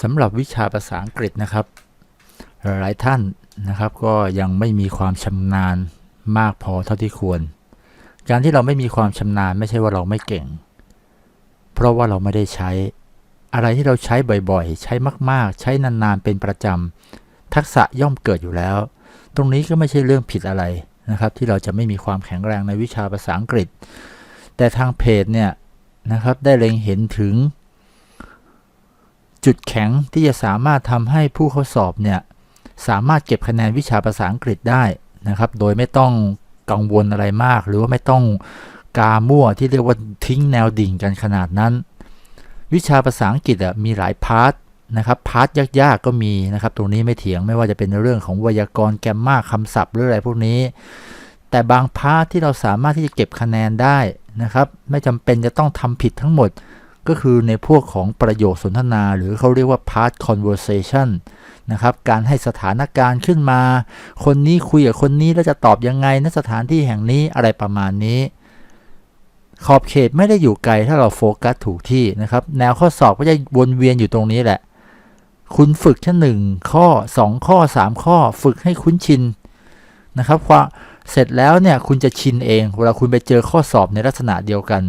สำหรับวิชาภาษาอังกฤษนะครับ หลายท่านนะครับก็ยังไม่มีความชำนาญมากพอเท่าที่ควร การที่เราไม่มีความชำนาญไม่ใช่ว่าเราไม่เก่ง เพราะว่าเราไม่ได้ใช้ อะไรที่เราใช้บ่อยๆ ใช้มากๆ ใช้นานๆ เป็นประจำ ทักษะย่อมเกิดอยู่แล้ว ตรงนี้ก็ไม่ใช่เรื่องผิดอะไรนะครับ ที่เราจะไม่มีความแข็งแรงในวิชาภาษาอังกฤษ แต่ทางเพจเนี่ยนะครับได้เล็งเห็นถึง จุดแข็งที่จะสามารถทำให้ผู้เข้าสอบเนี่ยสามารถเก็บคะแนนวิชาภาษาอังกฤษได้นะครับ โดยไม่ต้องกังวลอะไรมาก หรือว่าไม่ต้องกามั่วที่เรียกว่าทิ้งแนวดิ่งกันขนาดนั้น วิชาภาษาอังกฤษอะมีหลายพาร์ทนะครับพาร์ทยากๆก็มีนะครับ ตรงนี้ไม่เถียงไม่ว่าจะเป็นเรื่องของไวยากรณ์แกมมาคำศัพท์หรืออะไรพวกนี้ แต่บางพาร์ทที่เราสามารถที่จะเก็บคะแนนได้นะครับ ไม่จำเป็นจะต้องทำผิดทั้งหมด ก็คือในพวกของประโยคสนทนาหรือเขาเรียกว่า part conversation นะครับ การให้สถานการณ์ขึ้นมา คนนี้คุยกับคนนี้แล้วจะตอบยังไงณสถานที่แห่งนี้อะไรประมาณนี้ ขอบเขตไม่ได้อยู่ไกลถ้าเราโฟกัสถูกที่นะครับ แนวข้อสอบก็จะวนเวียนอยู่ตรงนี้แหละ คุณฝึกแค่หนึ่งข้อ 2 ข้อ 3 ข้อ ฝึกให้คุ้นชินนะครับว่าเสร็จแล้วเนี่ยคุณจะชินเอง เวลาคุณไปเจอข้อสอบในลักษณะเดียวกัน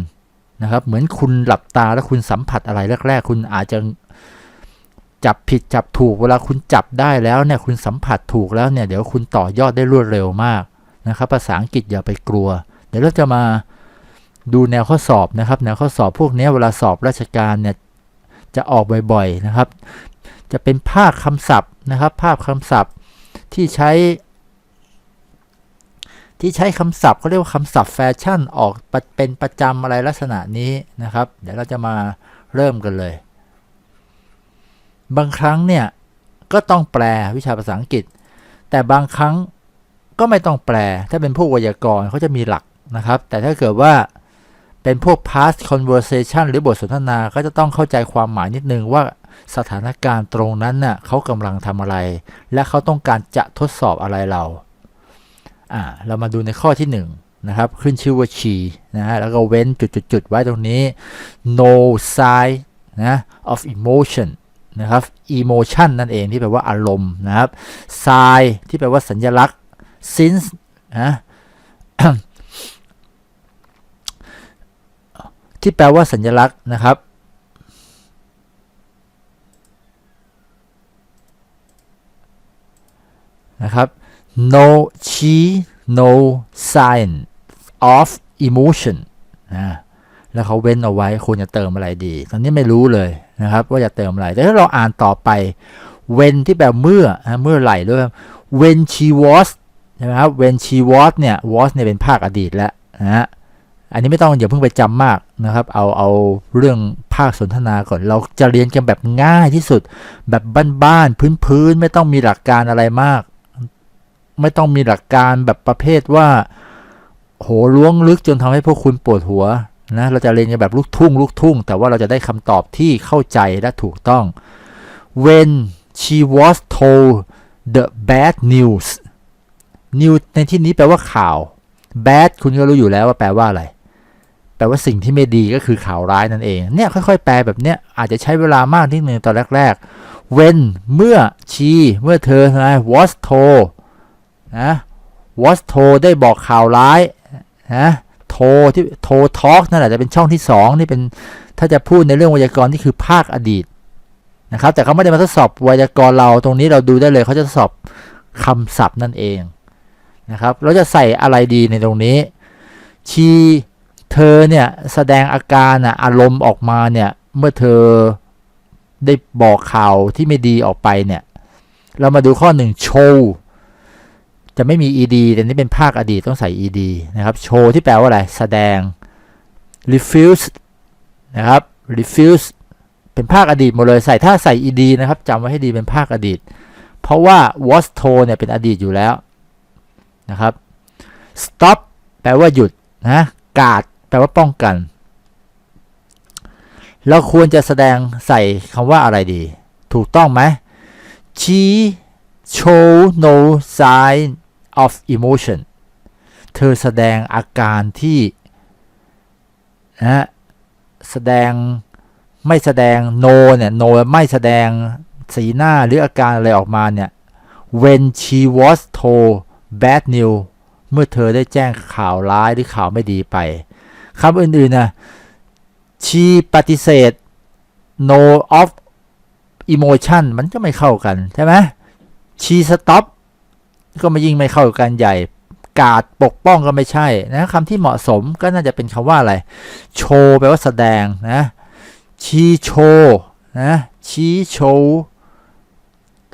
นะครับเหมือนคุณหลับตาแล้วคุณสัมผัสอะไรแรก ๆ คุณอาจจะจับผิดจับถูกเวลาคุณจับได้แล้วเนี่ยคุณสัมผัสถูกแล้วเนี่ยเดี๋ยวคุณต่อยอดได้รวดเร็วมากนะครับภาษาอังกฤษอย่าไปกลัว เดี๋ยวเราจะมาดูแนวข้อสอบนะครับ แนวข้อสอบพวกนี้เวลาสอบราชการเนี่ยจะออกบ่อยๆนะครับ จะเป็นภาคคำศัพท์นะครับ ภาพคำศัพท์ที่ใช้ ที่ใช้คำศัพท์เขาเรียกว่าคำศัพท์แฟชั่นออกเป็นประจำอะไรลักษณะนี้นะครับ เดี๋ยวเราจะมาเริ่มกันเลย บางครั้งเนี่ยก็ต้องแปลวิชาภาษาอังกฤษ แต่บางครั้งก็ไม่ต้องแปล ถ้าเป็นพวกไวยากรณ์เขาจะมีหลักนะครับ แต่ถ้าเกิดว่าเป็นพวก past conversation หรือบทสนทนา ก็จะต้องเข้าใจความหมายนิดนึงว่าสถานการณ์ตรงนั้นน่ะเขากำลังทำอะไร และเขาต้องการจะทดสอบอะไรเรา อ่าเรามาดูในข้อที่1นะครับขึ้นชื่อว่า she นะฮะแล้วก็เว้นจุดๆๆไว้ตรงนี้ no sign นะ of emotion นะครับ emotion นั่นเองที่แปลว่าอารมณ์นะครับ sign ที่แปลว่าสัญลักษณ์ since นะ ที่แปลว่าสัญลักษณ์นะครับนะครับ no she no sign of emotion นะแล้วเขาเว้นเอาไว้ควรจะเติมอะไรดี ตอนนี้ไม่รู้เลยนะครับ ว่าจะเติมอะไร แต่ถ้าเราอ่านต่อไป when ที่แปลเมื่อนะเมื่อไหร่ด้วย when she was ใช่ไหมครับ when she was เนี่ย was เนี่ยเป็นภาคอดีตแล้วนะฮะอันนี้ไม่ต้องอย่าเพิ่งไปจำมากนะครับ เอาเอาเรื่องภาคสนทนาก่อน เราจะเรียนกันแบบง่ายที่สุด แบบบ้านๆพื้นๆ ไม่ต้องมีหลักการอะไรมาก ไม่ต้องมีหลักการแบบประเภทว่า โหล้วงลึกจนทำให้พวกคุณปวดหัวนะเราจะเรียนกันแบบลูกทุ่ง ลูกทุ่ง แต่ว่าเราจะได้คำตอบที่เข้าใจและถูกต้อง when she was told the bad news news ในที่นี้แปลว่าข่าว bad คุณก็รู้อยู่แล้วว่าแปลว่าอะไร แปลว่าสิ่งที่ไม่ดีก็คือข่าวร้ายนั่นเอง เนี่ยค่อยๆ แปลแบบเนี้ยอาจจะใช้เวลามากนิดนึงตอนแรกๆ when เมื่อ she เมื่อเธอนะ was told นะ was told ได้บอกข่าวร้ายนะโทที่โททอล์กนั่นแหละจะเป็นช่องที่สองนี่เป็นถ้าจะพูดในเรื่องไวยากรณ์นี่คือภาคอดีตนะครับแต่เขาไม่ได้มาทดสอบไวยากรณ์เราตรงนี้เราดูได้เลยเขาจะทดสอบคำศัพท์นั่นเองนะครับเราจะใส่อะไรดีในตรงนี้ ชีเธอเนี่ยแสดงอาการอารมณ์ออกมาเนี่ยเมื่อเธอได้บอกข่าวที่ไม่ดีออกไปเนี่ยเรามาดูข้อหนึ่งโชว์ จะไม่มี ed แต่นี่เป็นภาคอดีตต้องใส่ ed นะครับ โชว์ที่แปลว่าอะไร แสดง refuse นะครับ refuse เป็นภาคอดีตหมดเลยใส่ถ้าใส่ ed นะครับจำไว้ให้ดีเป็นภาคอดีต เพราะว่า was told เนี่ยเป็นอดีตอยู่แล้วนะครับ stop แปลว่าหยุดนะกาดแปลว่าป้องกัน เราควรจะแสดงใส่คำว่าอะไรดี ถูกต้องไหม she show no sign of emotion เธอแสดงอาการที่นะแสดงไม่แสดง no เนี่ย no ไม่แสดงสีหน้าหรืออาการอะไรออกมาเนี่ย when she was told bad news เมื่อเธอได้แจ้งข่าวร้ายหรือข่าวไม่ดีไปคำอื่นๆนะ she ปฏิเสธ no of emotion มันก็ไม่เข้ากัน ใช่ไหม she stop ก็ไมายิ่งไม่เข้ากันใหญ่ กาดปกป้องก็ไม่ใช่นะคำที่เหมาะสมก็น่าจะเป็นคำว่าอะไร โชว์แปลว่าแสดงนะชีโชว์นะชี้โชว์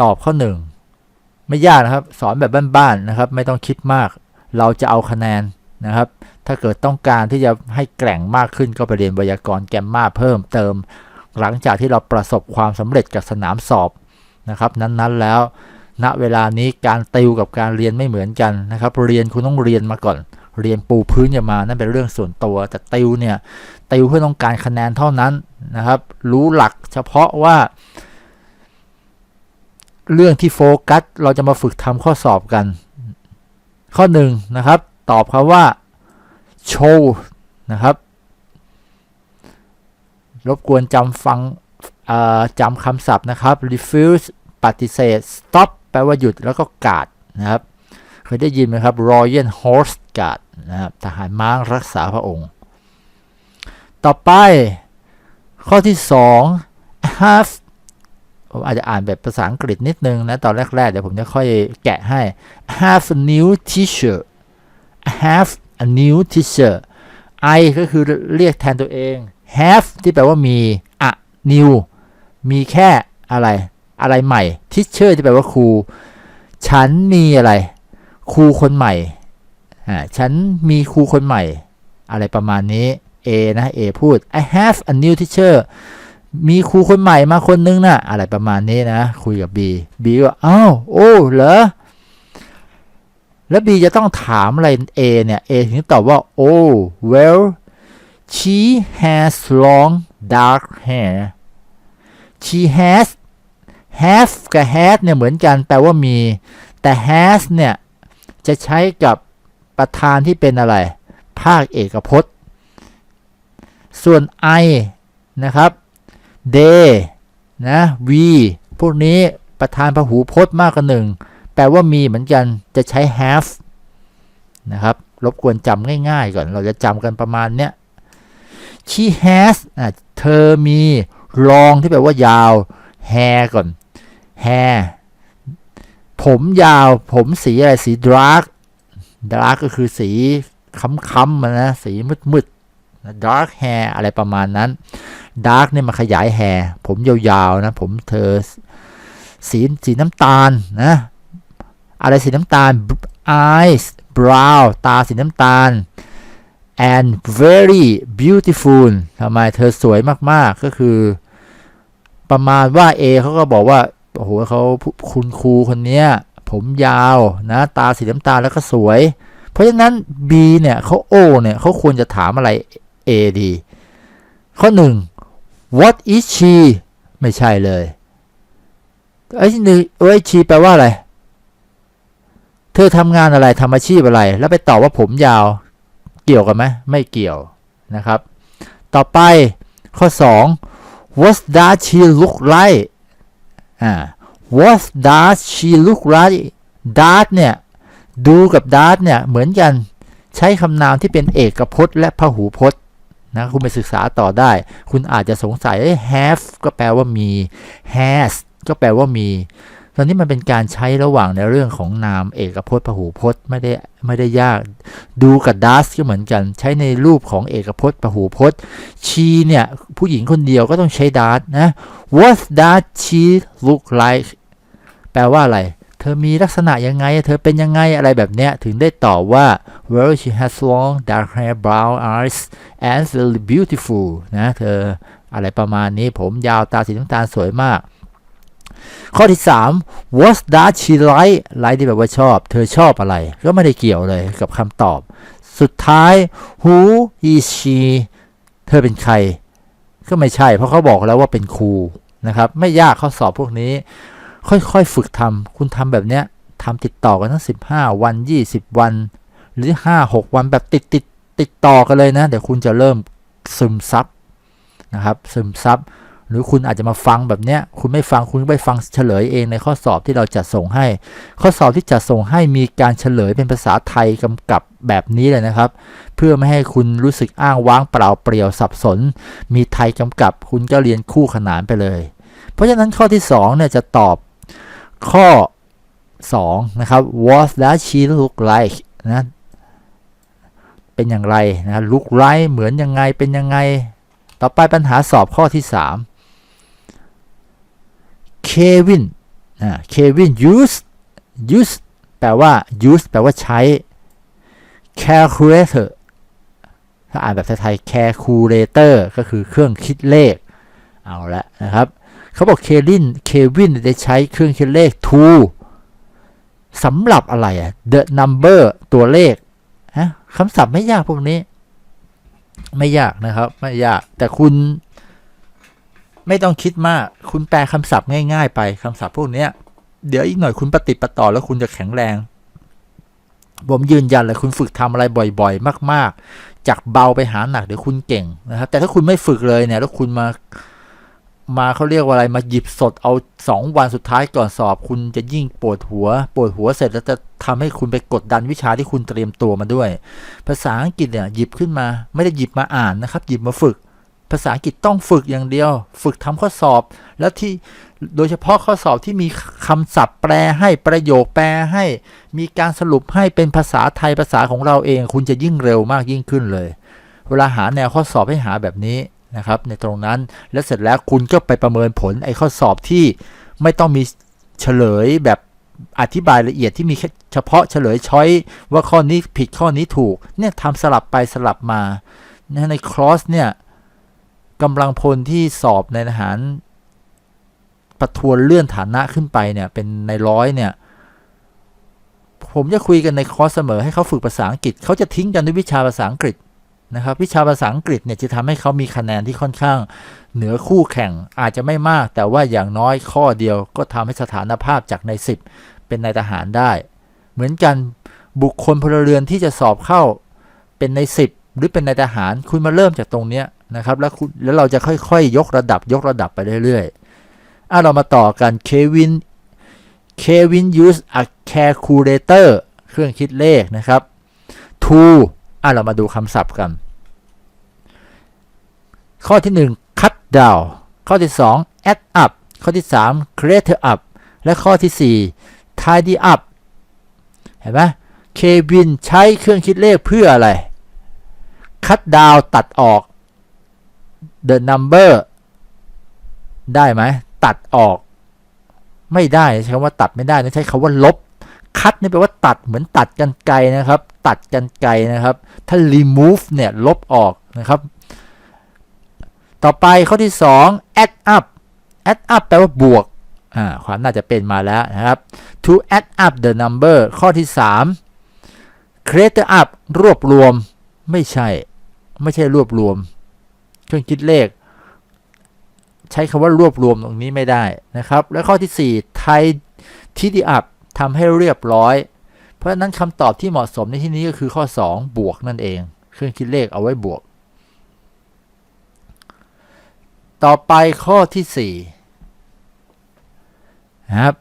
ตอบข้อหนึ่งไม่ยากนะครับ สอนแบบบ้านๆนะครับ ไม่ต้องคิดมาก เราจะเอาคะแนนนะครับ ถ้าเกิดต้องการที่จะให้แกร่งมากขึ้นก็ไปเรียนไวยากรณ์แกมมาเพิ่มเติม หลังจากที่เราประสบความสำเร็จกับสนามสอบนะครับ นั้นๆแล้ว ณเวลานี้การติวกับการเรียนไม่เหมือนกันนะครับ เรียนคุณต้องเรียนมาก่อน เรียนปูพื้นอย่ามานั่นเป็นเรื่องส่วนตัว แต่ติวเนี่ยติวเพื่อต้องการคะแนนเท่านั้นนะครับ รู้หลักเฉพาะว่า เรื่องที่โฟกัสเราจะมาฝึกทำข้อสอบกัน ข้อหนึ่งนะครับ ตอบคำว่า show นะครับ รบกวนจำฟังอ่อจำคำศัพท์นะครับ refuse ปฏิเสธ stop ลว่าหยุดแล้วก็ guard นะครับเคยได้ยินไหมครับ Royal Horse Guard นะครับทหารม้ารักษาพระองค์ ต่อไปข้อที่ 2 have ผมอาจจะอ่านแบบภาษาอังกฤษนิดนึงนะ ตอนแรกๆ เดี๋ยวผมจะค่อยแกะให้ have a new teacher have a new teacher I ก็คือเรียกแทนตัวเอง have ที่แปลว่ามี a new มีแค่อะไร อะไรใหม่ teacher ที่แปลว่าครูฉันมีอะไร ครูคนใหม่อ่าฉันมีครูคนใหม่ อะไรประมาณนี้ A นะ A พูด I have a new teacher มีครูคนใหม่มาคนนึงนะอะไรประมาณนี้นะ คุยกับ B B ก็อ้าวโอ้เหรอ แล้ว B จะต้องถามอะไร A เนี่ย A ถึงตอบว่า oh well she has long dark hair she has have กับ has เนี่ยเหมือนกันแปลว่ามี แต่ has เนี่ย จะใช้กับประธานที่เป็นอะไร ภาคเอกพจน์ ส่วน I นะครับ they นะ we พวกนี้ประธานพหูพจน์มากกว่าหนึ่ง แปลว่ามีเหมือนกันจะใช้ have นะครับ รบกวนจำง่ายๆก่อน เราจะจำกันประมาณเนี้ย she has อะเธอมี long ที่แปลว่ายาว hair ก่อน hair ผมยาว ผมสีอะไร สี dark dark ก็คือสีค้ำๆมานะ สีมืดๆ dark hair อะไรประมาณนั้น dark เนี่ยมาขยาย hair ผมยาวๆนะ ผมเธอสีสีน้ำตาลนะ อะไรสีน้ำตาล eyes brown ตาสีน้ำตาล and very beautiful ทำไมเธอสวยมากๆ ก็คือ ประมาณว่า A เขาก็บอกว่า โอ้โหเขาคุณครูคนเนี้ยผมยาวนะตาสีน้ำตาลแล้วก็สวย เพราะฉะนั้น B เนี่ยเขา O เนี่ยเขาควรจะถามอะไร A ดีข้อหนึ่ง what is she ไม่ใช่เลยไอ้หนึ่งเอ้ย she แปลว่าอะไร เธอทำงานอะไรทำอาชีพอะไร แล้วไปตอบว่าผมยาว เกี่ยวกันไหมไม่เกี่ยวนะครับ ต่อไปข้อ 2 what does she look like อ่า what does she look like does เนี่ย ดูกับ does เนี่ย เหมือนกันใช้คำนามที่เป็นเอกพจน์ และพหูพจน์นะคุณไปศึกษาต่อได้ คุณอาจจะสงสัย have ก็แปลว่ามี has ก็แปลว่ามี ตอนนี้มันเป็นการใช้ระหว่างในเรื่องของนามเอกพจน์พหูพจน์ไม่ได้ไม่ได้ยาก ดูกับ does ก็เหมือนกัน ใช้ในรูปของเอกพจน์พหูพจน์ she เนี่ย ผู้หญิงคนเดียวก็ต้องใช้ does นะ what does she look like แปลว่าอะไร เธอมีลักษณะยังไง เธอเป็นยังไงอะไรแบบเนี้ย ถึงได้ตอบว่า well she has long dark hair brown eyes and very beautiful นะ เธออะไรประมาณนี้ผมยาวตาสีน้ำตาลสวยมาก ข้อที่ 3 what does she like like ที่แปลว่าชอบ เธอชอบอะไร ก็ไม่ได้เกี่ยวเลยกับคำตอบ สุดท้าย who is she เธอเป็นใคร ก็ไม่ใช่ เพราะเขาบอกแล้วว่าเป็นครูนะครับ ไม่ยากข้อสอบพวกนี้ ค่อยๆฝึกทำคุณทำแบบเนี้ยทำติดต่อกันทั้ง 15 วัน 20 วัน หรือ 5-6 วันแบบติดติดติดต่อกันเลยนะ เดี๋ยวคุณจะเริ่มซึมซับนะครับ ซึมซับ หรือคุณอาจจะมาฟังแบบเนี้ย คุณไม่ฟังคุณไปฟังเฉลยเองในข้อสอบที่เราจัดส่งให้ ข้อสอบที่จัดส่งให้มีการเฉลยเป็นภาษาไทยกำกับแบบนี้เลยนะครับ เพื่อไม่ให้คุณรู้สึกอ้างว้างเปล่าเปลี่ยวสับสน มีไทยกำกับ คุณก็เรียนคู่ขนานไปเลย เพราะฉะนั้นข้อที่2เนี่ยจะตอบข้อ2นะครับ what does she look like นะเป็นอย่างไรนะ look like เหมือนยังไงเป็นยังไง ต่อไปปัญหาสอบข้อที่ 3 Kevin นะ Kevin use use แปลว่า use แปลว่าใช้ calculator ถ้าอ่านแบบไทยๆ calculator ก็คือเครื่องคิดเลข เอาละนะครับเขาบอกเควินเควินได้ใช้เครื่องคิดเลข to สำหรับอะไรอะ the number ตัวเลขฮะคำศัพท์ไม่ยากพวกนี้ ไม่ยากนะครับ ไม่ยากแต่คุณ ไม่ต้องคิดมาก คุณแปลคำศัพท์ง่ายๆ ไปคำศัพท์พวกเนี้ยเดี๋ยวอีกหน่อยคุณปฏิประต่อแล้วคุณจะแข็งแรง ผมยืนยันเลยคุณฝึกทำอะไรบ่อย ๆ มาก ๆ จากเบาไปหาหนักเดี๋ยวคุณเก่งนะครับ แต่ถ้าคุณไม่ฝึกเลยเนี่ย แล้วคุณมามาเขาเรียกว่าอะไรมาหยิบสดเอาสองวันสุดท้ายก่อนสอบ คุณจะยิ่งปวดหัว ปวดหัวเสร็จแล้วจะทำให้คุณไปกดดันวิชาที่คุณเตรียมตัวมาด้วย ภาษาอังกฤษเนี่ยหยิบขึ้นมา ไม่ได้หยิบมาอ่านนะครับ หยิบมาฝึก ภาษาอังกฤษต้องฝึกอย่างเดียว ฝึกทำข้อสอบ แล้วที่โดยเฉพาะข้อสอบที่มีคำศัพท์แปลให้ประโยคแปลให้ มีการสรุปให้เป็นภาษาไทยภาษาของเราเอง คุณจะยิ่งเร็วมากยิ่งขึ้นเลย เวลาหาแนวข้อสอบให้หาแบบนี้นะครับ ในตรงนั้นแล้วเสร็จแล้วคุณก็ไปประเมินผลไอ้ข้อสอบที่ไม่ต้องมีเฉลยแบบอธิบายละเอียดที่มีเฉพาะเฉลยช้อยว่าข้อนี้ผิดข้อนี้ถูกเนี่ยทำสลับไปสลับมาในครอสเนี่ย กำลังพลที่สอบในทหาร ประทวนเลื่อนฐานะขึ้นไปเนี่ย เป็นในร้อยเนี่ย ผมจะคุยกันในคอร์สเสมอให้เขาฝึกภาษาอังกฤษเขาจะทิ้งกันด้วยวิชาภาษาอังกฤษนะครับ วิชาภาษาอังกฤษเนี่ยจะทำให้เขามีคะแนนที่ค่อนข้าง เหนือคู่แข่งอาจจะไม่มาก แต่ว่าอย่างน้อยข้อเดียวก็ทำให้สถานภาพจากใน 10 เป็นนายทหารได้ เหมือนกันบุคคลพลเรือนที่จะสอบเข้าเป็นใน 10 หรือเป็นนายทหารคุณมาเริ่มจากตรงเนี้ย นะครับแล้วคุณแล้วเราจะค่อยๆยยกระดับยกระดับไปเรื่อยๆอะเรามาต่อกันเควินเควิน use a calculator เครื่องคิดเลขนะครับ to อะเรามาดูคำศัพท์กัน ข้อที่ 1 cut down ข้อที่ 2 add up ข้อที่ 3 create up และข้อที่ 4 tidy up เห็นไหมเควินใช้เครื่องคิดเลขเพื่ออะไร cut down ตัดออก the number ได้ไหมตัดออกไม่ได้ใช้คำว่าตัดไม่ได้นะใช้คำว่าลบ คัดนี่แปลว่าตัดเหมือนตัดกันไกลนะครับ ตัดกันไกลนะครับ ถ้า remove เนี่ยลบออกนะครับ ต่อไปข้อที่ 2 add up add up แปลว่าบวกอ่าความน่าจะเป็นมาแล้วนะครับ to add up the number ข้อที่ 3 create up รวบรวมไม่ใช่ ไม่ใช่รวบรวม เครื่องคิดเลข ใช้คำว่ารวบรวมตรงนี้ไม่ได้นะครับ และข้อที่ 4 ไทยทีดีอัพทำให้เรียบร้อย เพราะฉะนั้นคำตอบที่เหมาะสมในที่นี้ก็คือข้อ 2 บวกนั่นเอง เครื่องคิดเลขเอาไว้บวก ต่อไปข้อที่4นะครับ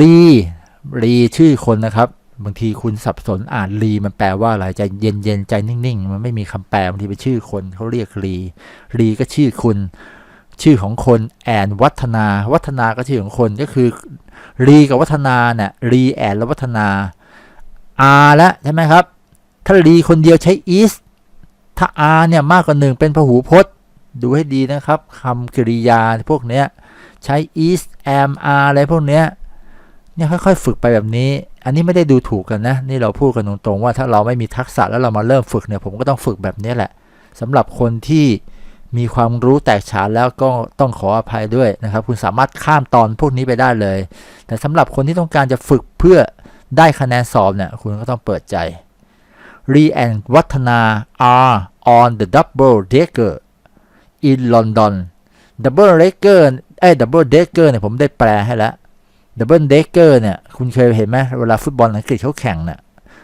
รีรีชื่อคนนะครับ บางทีคุณสับสนอ่านรีมันแปลว่าอะไรใจเย็นเย็นใจนิ่ง ๆ มันไม่มีคำแปลบางทีเป็นชื่อคนเขาเรียกรีรีก็ชื่อคุณ ชื่อของคนแอนวัฒนา วัฒนาก็ชื่อของคนก็คือรีกับวัฒนาเนี่ยรีแอนและวัฒนาอาแล้วใช่ไหมครับ ถ้ารีคนเดียวใช้ is ถ้า r เนี่ยมากกว่าหนึ่งเป็นพหูพจน์ ดูให้ดีนะครับคำกริยาพวกเนี้ยใช้ is am are อะไรพวกเนี้ยเนี่ยค่อยๆ ฝึกไปแบบนี้ อันนี้ไม่ได้ดูถูกกันนะ นี่เราพูดกันตรงๆว่าถ้าเราไม่มีทักษะแล้วเรามาเริ่มฝึกเนี่ยผมก็ต้องฝึกแบบนี้แหละสำหรับคนที่มีความรู้แตกฉานแล้วก็ต้องขออภัยด้วยนะครับ คุณสามารถข้ามตอนพวกนี้ไปได้เลย แต่สำหรับคนที่ต้องการจะฝึกเพื่อได้คะแนนสอบเนี่ยคุณก็ต้องเปิดใจ Re and วัฒนา are on the double decker in London double decker เอ้ double decker เนี่ยผมได้แปลให้แล้ว double decker เนี่ย คุณเคยเห็นไหมเวลาฟุตบอลอังกฤษเขาแข่งเนี่ย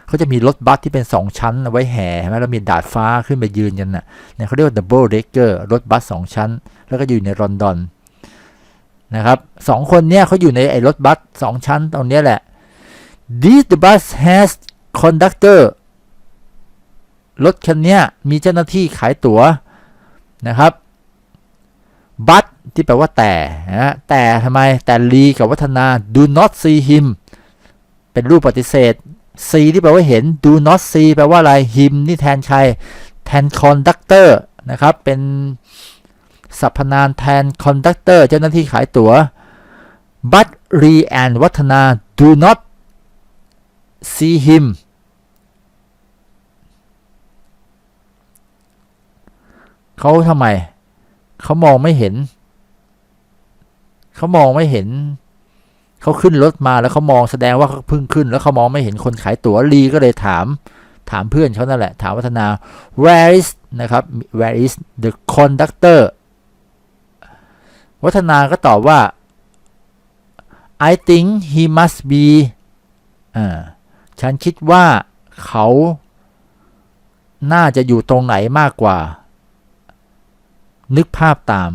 เขาจะมีรถบัสที่เป็นสองชั้นไว้แห่ใช่ไหมแล้วมีดาดฟ้าขึ้นไปยืนกันน่ะเนี่ยเขาเรียกว่า double decker รถบัสสองชั้น แล้วก็อยู่ในลอนดอนนะครับสองคนเนี่ยเขาอยู่ในไอ้รถบัสสองชั้นตรงนี้แหละ this the bus has conductor รถคันเนี้ยมีเจ้าหน้าที่ขายตั๋วนะครับ บัตที่แปลว่าแต่นะแต่ทำไมแต่ลีกับวัฒนา do not see him เป็นรูปปฏิเสธ see ที่แปลว่าเห็น do not see แปลว่าอะไร him นี่แทนใครแทน conductor นะครับ เป็นสรรพนามแทน conductor เจ้าหน้าที่ขายตั๋ว but Lee and วัฒนา do not see him เขาทำไม เขามองไม่เห็น เขามองไม่เห็น เขาขึ้นรถมาแล้วเขามองแสดงว่าเขาเพิ่งขึ้น แล้วเขามองไม่เห็นคนขายตั๋วลีก็เลยถาม ถามเพื่อนเขานั่นแหละ ถามวัฒนา where is นะครับ where is the conductor วัฒนาก็ตอบว่า I think he must be อ่า ฉันคิดว่าเขา น่าจะอยู่ตรงไหนมากกว่า นึกภาพตาม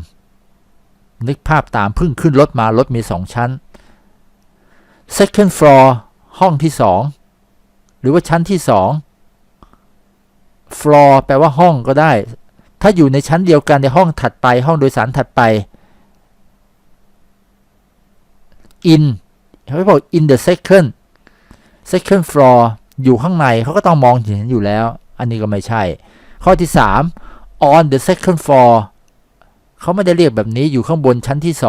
นึกภาพตามเพิ่งขึ้นรถมารถมีสองชั้น second floor ห้องที่สองหรือว่าชั้นที่สอง floor แปลว่าห้องก็ได้ ถ้าอยู่ในชั้นเดียวกันในห้องถัดไป ห้องโดยสารถัดไป in เขาบอก in the second second floor อยู่ข้างในเขาก็ต้องมองเห็นอยู่แล้ว อันนี้ก็ไม่ใช่ ข้อที่ 3 on the second floor เขาไม่ได้เรียกแบบนี้อยู่ข้างบนชั้นที่2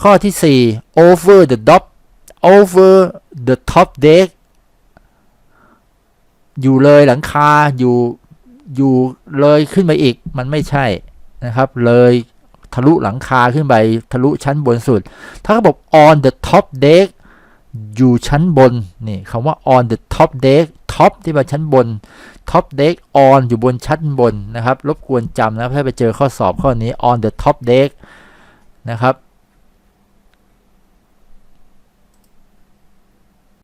ข้อที่ 4 over the top over the top deck อยู่เลยหลังคาอยู่อยู่เลยขึ้นไปอีกมันไม่ใช่นะครับ เลยทะลุหลังคาขึ้นไปทะลุชั้นบนสุด ถ้าเขาบอก on the top deck อยู่ชั้นบนนี่คำว่า on the top deck top ที่มาชั้นบน top deck on อยู่บนชั้นบนนะครับ รบกวนจำนะถ้าไปเจอข้อสอบข้อนี้ on the top deck นะครับ